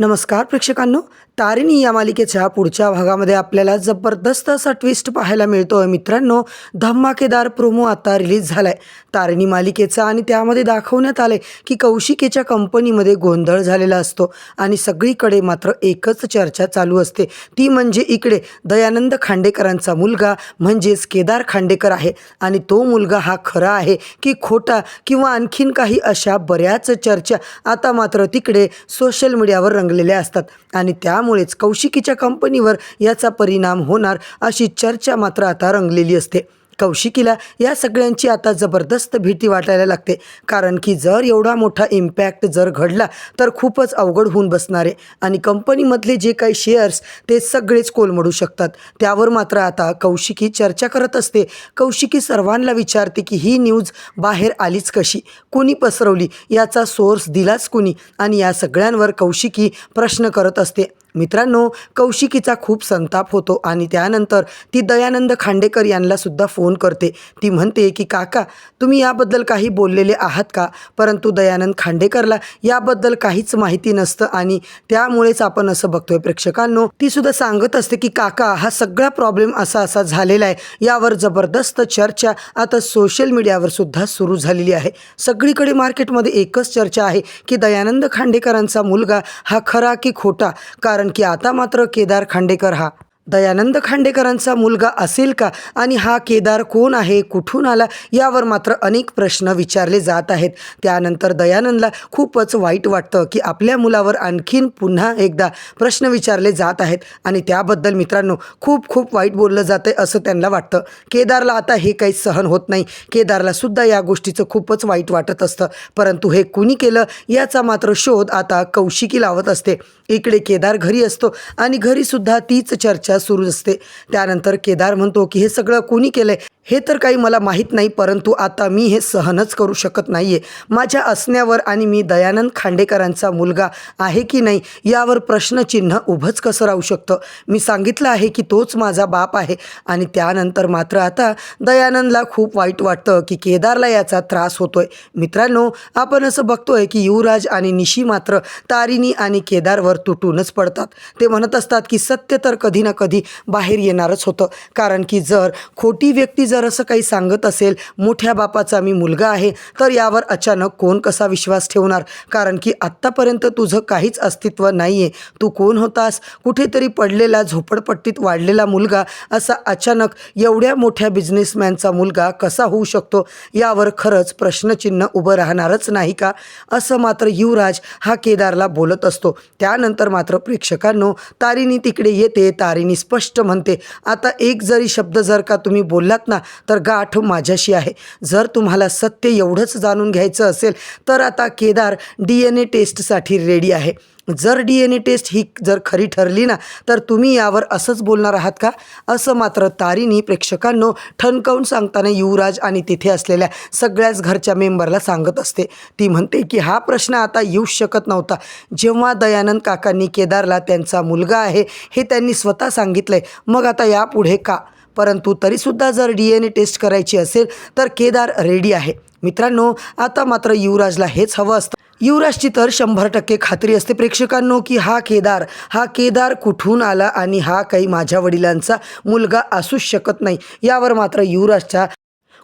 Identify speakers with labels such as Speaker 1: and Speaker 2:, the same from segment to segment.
Speaker 1: नमस्कार प्रेक्षकांनो तारिणी या मालिकेच्या पुढच्या भागामध्ये आपल्याला जबरदस्त असा ट्विस्ट पाहायला मिळतोय. मित्रांनो धमाकेदार प्रोमो आता रिलीज झालाय. तारिणी मालिकेचा आणि त्यामध्ये दाखवण्यात आलंय की कौशिकेच्या कंपनीमध्ये गोंधळ झालेला असतो आणि सगळीकडे मात्र एकच चर्चा चालू असते. ती म्हणजे इकडे दयानंद खांडेकरांचा मुलगा म्हणजेच केदार खांडेकर आहे आणि तो मुलगा हा खरा आहे की खोटा किंवा आणखीन काही अशा बऱ्याच चर्चा आता मात्र तिकडे सोशल मीडियावर रंग रंगलेल्या असतात. आणि त्यामुळेच कौशिकीच्या कंपनीवर याचा परिणाम होणार अशी चर्चा मात्र आता रंगलेली असते. कौशिकीला या सगळ्यांची आता जबरदस्त भीती वाटायला लागते. कारण की जर एवढा मोठा इम्पॅक्ट जर घडला तर खूपच अवघड होऊन बसणार आहे. आणि कंपनीमधले जे काही शेअर्स ते सगळेच कोलमडू शकतात. त्यावर मात्र आता कौशिकी चर्चा करत असते. कौशिकी सर्वांना विचारते की ही न्यूज बाहेर आलीच कशी? कुणी पसरवली? याचा सोर्स दिलाच कुणी? आणि या सगळ्यांवर कौशिकी प्रश्न करत असते. मित्रांनो कौशिकीचा खूप संताप होतो आणि त्यानंतर ती दयानंद खांडेकर यांनासुद्धा फोन करते. ती म्हणते की काका तुम्ही याबद्दल काही बोललेले आहात का? परंतु दयानंद खांडेकरला याबद्दल काहीच माहिती नसतं आणि त्यामुळेच आपण असं बघतोय. प्रेक्षकांनो ती सुद्धा सांगत असते की काका हा सगळा प्रॉब्लेम असा असा झालेला आहे. यावर जबरदस्त चर्चा आता सोशल मीडियावर सुद्धा सुरू झालेली आहे. सगळीकडे मार्केटमध्ये एकच चर्चा आहे की दयानंद खांडेकरांचा मुलगा हा खरा की खोटा? कारण कारण की आता मात्र केदार खांडेकर हा दयानंद खांडेकरांचा मुलगा असेल का? आणि हा केदार कोण आहे? कुठून आला? यावर मात्र अनेक प्रश्न विचारले जात आहेत. त्यानंतर दयानंदला खूपच वाईट वाटतं की आपल्या मुलावर आणखीन पुन्हा एकदा प्रश्न विचारले जात आहेत. आणि त्याबद्दल मित्रांनो खूप खूप वाईट बोललं जातं आहे असं त्यांना वाटतं. केदारला आता हे काही सहन होत नाही. केदारला सुद्धा या गोष्टीचं खूपच वाईट वाटत असतं. परंतु हे कुणी केलं? याचा मात्र शोध आता कौशिकी लावत असते. इकडे केदार घरी असतो आणि घरीसुद्धा तीच चर्चा सुरू असते. त्यानंतर केदार म्हणतो की हे सगळं कोणी केलं आहे हे तर काही मला माहीत नाही परंतु आता मी हे सहनच करू शकत नाही आहे माझ्या असण्यावर आणि मी दयानंद खांडेकरांचा मुलगा आहे की नाही यावर प्रश्नचिन्ह उभंच कसं राहू शकतं? मी सांगितलं आहे की तोच माझा बाप आहे आणि त्यानंतर मात्र आता दयानंदला खूप वाईट वाटतं की केदारला याचा त्रास होतोय. मित्रांनो आपण असं बघतोय की युवराज आणि निशी मात्र तारिणी आणि केदारवर तुटूनच पडतात. ते म्हणत असतात की सत्य तर कधी ना कधी बाहेर येणारच होतं कारण की जर खोटी व्यक्ती जर असं काही सांगत असेल मोठ्या बापाचा मी मुलगा आहे तर यावर अचानक कोण कसा विश्वास ठेवणार? कारण की आत्तापर्यंत तुझं काहीच अस्तित्व नाही आहे तू कोण होतास? कुठेतरी पडलेला झोपडपट्टीत वाढलेला मुलगा असा अचानक एवढ्या मोठ्या बिझनेसमॅनचा मुलगा कसा होऊ शकतो? यावर खरंच प्रश्नचिन्ह उभं राहणारच नाही का? असं मात्र युवराज हा केदारला बोलत असतो. त्यानंतर मात्र प्रेक्षकांनो तारिणी तिकडे येते तारिणी स्पष्ट म्हणते आता एक जरी शब्द जर का तुम्ही बोललात ना तर गाठ माझ्याशी आहे. जर तुम्हाला सत्य एवढंच जाणून घ्यायचं असेल तर आता केदार डी एन ए टेस्टसाठी रेडी आहे. जर डी एन ए टेस्ट ही जर खरी ठरली ना तर तुम्ही यावर असंच बोलणार आहात का? असं मात्र तारीनी प्रेक्षकांनो ठणकावून सांगताना युवराज आणि तिथे असलेल्या सगळ्याच घरच्या मेंबरला सांगत असते. ती म्हणते की हा प्रश्न आता येऊच शकत नव्हता. जेव्हा दयानंद काकांनी केदारला त्यांचा मुलगा आहे हे त्यांनी स्वतः सांगितलं आहे मग आता यापुढे का? परंतु तरीसुद्धा जर डी एन ए टेस्ट करायची असेल तर केदार रेडी आहे. मित्रांनो आता मात्र युवराजला हेच हवं असतं. युवराजची तर शंभर टक्के खात्री असते प्रेक्षकांनो की हा केदार हा केदार कुठून आला आणि हा काही माझ्या वडिलांचा मुलगा असूच शकत नाही. यावर मात्र युवराजच्या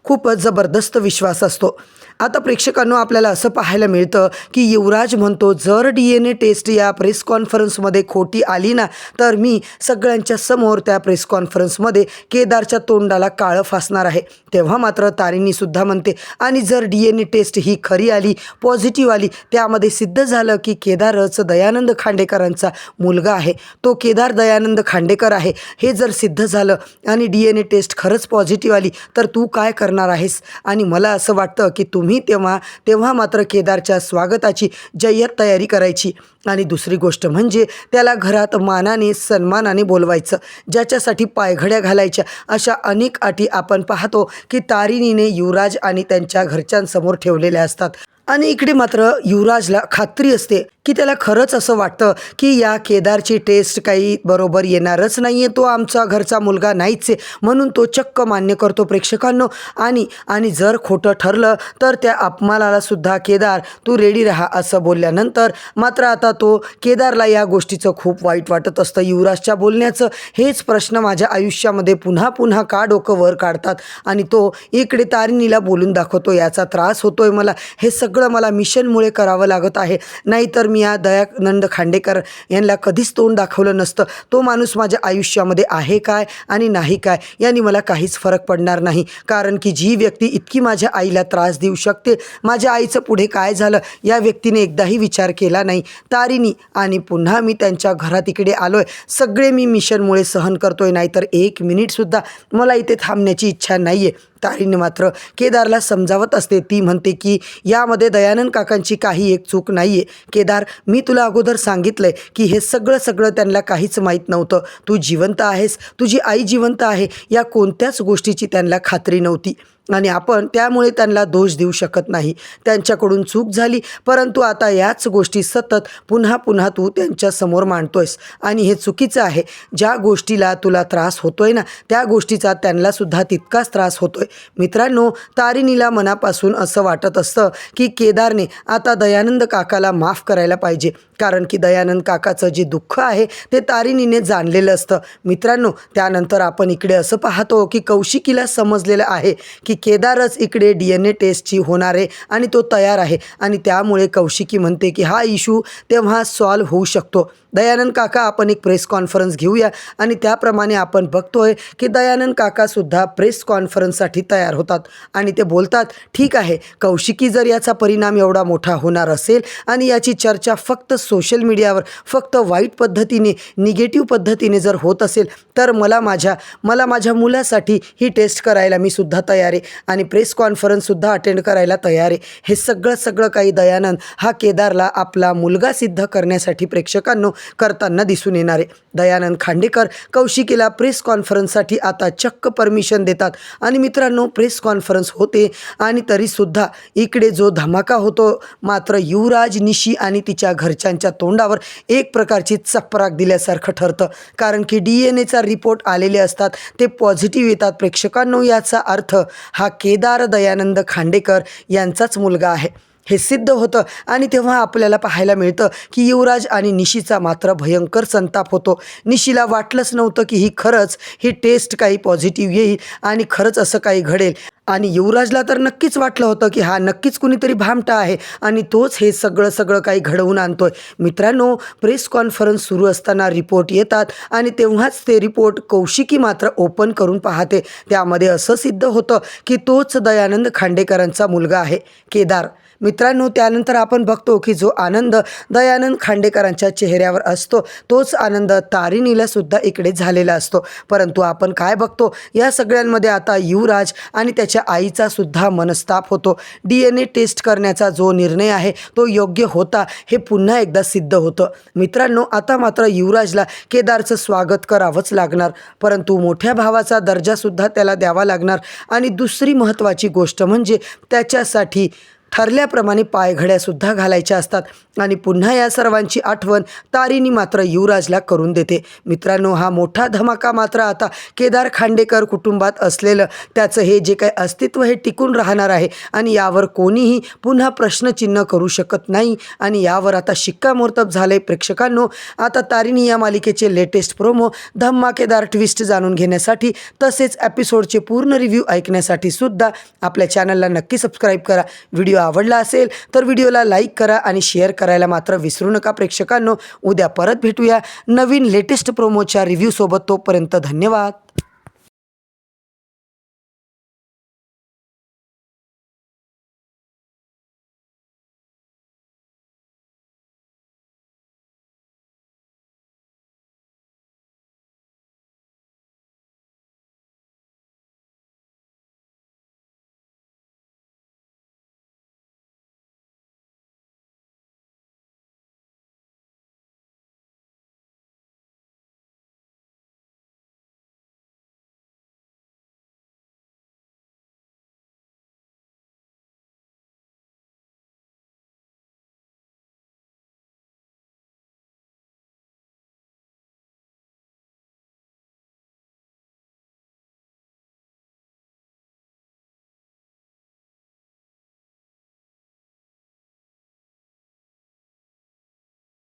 Speaker 1: खूपच जबरदस्त विश्वास असतो. आता प्रेक्षकांनो आपल्याला असं पाहायला मिळतं की युवराज म्हणतो जर डी एन ए टेस्ट या प्रेस कॉन्फरन्समध्ये खोटी आली ना तर मी सगळ्यांच्या समोर त्या प्रेस कॉन्फरन्समध्ये केदारच्या तोंडाला काळं फासणार आहे. तेव्हा मात्र तारिणीसुद्धा म्हणते आणि जर डी एन ए टेस्ट ही खरी आली पॉझिटिव्ह आली त्यामध्ये सिद्ध झालं की केदारच दयानंद खांडेकरांचा मुलगा आहे. तो केदार दयानंद खांडेकर आहे. हे जर सिद्ध झालं आणि डी एन ए टेस्ट खरंच पॉझिटिव्ह आली तर तू काय करणार आहेस? आणि मला असं वाटतं की तुम्ही तेव्हा तेव्हा मात्र केदारच्या स्वागताची जय्यत तयारी करायची. आणि दुसरी गोष्ट म्हणजे त्याला घरात मानाने सन्मानाने बोलवायचं ज्याच्यासाठी पायघड्या घालायच्या अशा अनेक अटी आपण पाहतो की तारिणीने युवराज आणि त्यांच्या घरच्यांसमोर ठेवलेल्या असतात. आणि इकडे मात्र युवराजला खात्री असते. की त्याला खरंच असं वाटतं की या केदारची टेस्ट काही बरोबर येणारच नाही आहे तो आमचा घरचा मुलगा नाहीच आहे. म्हणून तो चक्क मान्य करतो प्रेक्षकांनो. आणि आणि जर खोटं ठरलं तर त्या अपमानाला सुद्धा केदार तू रेडी राहा असं बोलल्यानंतर मात्र आता तो केदारला या गोष्टीचं खूप वाईट वाटत असतं युवराजच्या बोलण्याचं. हेच प्रश्न माझ्या आयुष्यामध्ये पुन्हा पुन्हा का डोकं वर काढतात? आणि तो इकडे तारिणीला बोलून दाखवतो याचा त्रास होतोय मला. हे सगळं मला मिशनमुळे करावं लागत आहे. नाहीतर मी या दयानंद खांडेकर यांना कधीच तोंड दाखवलं नसतं. तो माणूस माझ्या आयुष्यामध्ये आहे काय आणि नाही काय यांनी मला काहीच फरक पडणार नाही. कारण की जी व्यक्ती इतकी माझ्या आईला त्रास देऊ शकते माझ्या आईचं पुढे काय झालं या व्यक्तीने एकदाही विचार केला नाही. तारिणी आणि पुन्हा मी त्यांच्या घरात इकडे आलो आहे सगळे मी मिशनमुळे सहन करतोय. नाहीतर एक मिनिटसुद्धा मला इथे थांबण्याची इच्छा नाही आहे तारीने मात्र केदारला समजावत असते. ती म्हणते की यामध्ये दयानंद काकांची काही एक चूक नाही आहे केदार मी तुला अगोदर सांगितलं आहे की हे सगळं सगळं त्यांना काहीच माहीत नव्हतं. तू जिवंत आहेस. तुझी आई जिवंत आहे. या कोणत्याच गोष्टीची त्यांना खात्री नव्हती. आणि आपण त्यामुळे त्यांना दोष देऊ शकत नाही. त्यांच्याकडून चूक झाली परंतु आता याच गोष्टी सतत पुन्हा पुन्हा तू त्यांच्यासमोर मांडतोयस. आणि हे चुकीचं आहे. ज्या गोष्टीला तुला त्रास होतोय ना त्या गोष्टीचा त्यांनासुद्धा तितकाच त्रास होतोय. मित्रांनो तारिणीला मनापासून असं वाटत असतं की केदारने आता दयानंद काकाला माफ करायला पाहिजे. कारण की दयानंद काकाचं जे दुःख आहे ते तारिणीने जाणलेलं असतं. मित्रांनो त्यानंतर आपण इकडे असं पाहतो की कौशिकीला समजलेलं आहे की केदारच इकडे डी एन ए टेस्टची होणार आहे आणि तो तयार आहे. आणि त्यामुळे कौशिकी म्हणते की हा इशू तेव्हा सॉल्व्ह होऊ शकतो. दयानंद काका आपण एक प्रेस कॉन्फरन्स घेऊया. आणि त्याप्रमाणे आपण बघतोय की दयानंद काकासुद्धा प्रेस कॉन्फरन्ससाठी तयार होतात. आणि ते बोलतात ठीक आहे कौशिकी जर याचा परिणाम एवढा मोठा होणार असेल आणि याची चर्चा फक्त सोशल मीडियावर फक्त वाईट पद्धतीने निगेटिव्ह पद्धतीने जर होत असेल तर मला माझ्या मला माझ्या मुलासाठी ही टेस्ट करायला मी सुद्धा तयार आहे. आणि प्रेस कॉन्फरन्ससुद्धा अटेंड करायला तयार आहे. हे सगळं सगळं काही दयानंद हा केदारला आपला मुलगा सिद्ध करण्यासाठी प्रेक्षकांनो करताना दिसून येणार आहे. दयानंद खांडेकर कौशिकीला प्रेस कॉन्फरन्ससाठी आता चक्क परमिशन देतात. आणि मित्रांनो प्रेस कॉन्फरन्स होते आणि तरीसुद्धा इकडे जो धमाका होतो मात्र युवराज निशी आणि तिच्या त्यांच्या तोंडावर एक प्रकारची चपराक दिल्यासारखं ठरतं. कारण की डी एन एचा रिपोर्ट आलेले असतात ते पॉझिटिव्ह येतात प्रेक्षकांनो याचा अर्थ हा केदार दयानंद खांडेकर यांचाच मुलगा आहे. हे सिद्ध होतं आणि तेव्हा आपल्याला पाहायला मिळतं की युवराज आणि निशीचा मात्र भयंकर संताप होतो. निशीला वाटलंच नव्हतं की ही खरंच ही टेस्ट काही पॉझिटिव्ह येईल आणि खरंच असं काही घडेल. आणि युवराजला तर नक्कीच वाटलं होतं की हा नक्कीच कुणीतरी भामटा आहे आणि तोच हे सगळं सगळं काही घडवून आणतोय. मित्रांनो प्रेस कॉन्फरन्स सुरू असताना रिपोर्ट येतात आणि तेव्हाच ते रिपोर्ट कौशिकी मात्र ओपन करून पाहते. त्यामध्ये असं सिद्ध होतं की तोच दयानंद खांडेकरांचा मुलगा आहे केदार. मित्रांनो त्यानंतर आपण बघतो की जो आनंद दयानंद खांडेकरांच्या चेहऱ्यावर असतो तोच आनंद तारिणीला सुद्धा इकडे झालेला असतो. परंतु आपण काय बघतो? या सगळ्यांमध्ये आता युवराज आणि त्याच्या आईचा सुद्धा मनस्ताप होतो. डी एन ए टेस्ट करण्याचा जो निर्णय आहे तो योग्य होता हे पुन्हा एकदा सिद्ध होतं. मित्रांनो आता मात्र युवराजला केदारचं स्वागत करावंच लागणार. परंतु मोठ्या भावाचा दर्जासुद्धा त्याला द्यावा लागणार. आणि दुसरी महत्त्वाची गोष्ट म्हणजे त्याच्यासाठी ठरल्याप्रमाणे पायघड्यासुद्धा घालायच्या असतात. आणि पुन्हा या सर्वांची आठवण तारिणी मात्र युवराजला करून देते. मित्रांनो हा मोठा धमाका मात्र आता केदार खांडेकर कुटुंबात असलेलं त्याचं हे जे काही अस्तित्व हे टिकून राहणार आहे आणि यावर कोणीही पुन्हा प्रश्नचिन्ह करू शकत नाही. आणि यावर आता शिक्कामोर्तब झालं आहे प्रेक्षकांनो. आता तारिणी या मालिकेचे लेटेस्ट प्रोमो धमाकेदार ट्विस्ट जाणून घेण्यासाठी तसेच एपिसोडचे पूर्ण रिव्ह्यू ऐकण्यासाठी सुद्धा आपल्या चॅनलला नक्की सबस्क्राईब करा. व्हिडिओ आवडला असेल तर व्हिडिओला लाईक करा आणि शेअर करायला मात्र विसरू नका प्रेक्षकांनो. उद्या परत भेटूया नवीन लेटेस्ट प्रोमोच्या रिव्ह्यूसोबत तोपर्यंत धन्यवाद.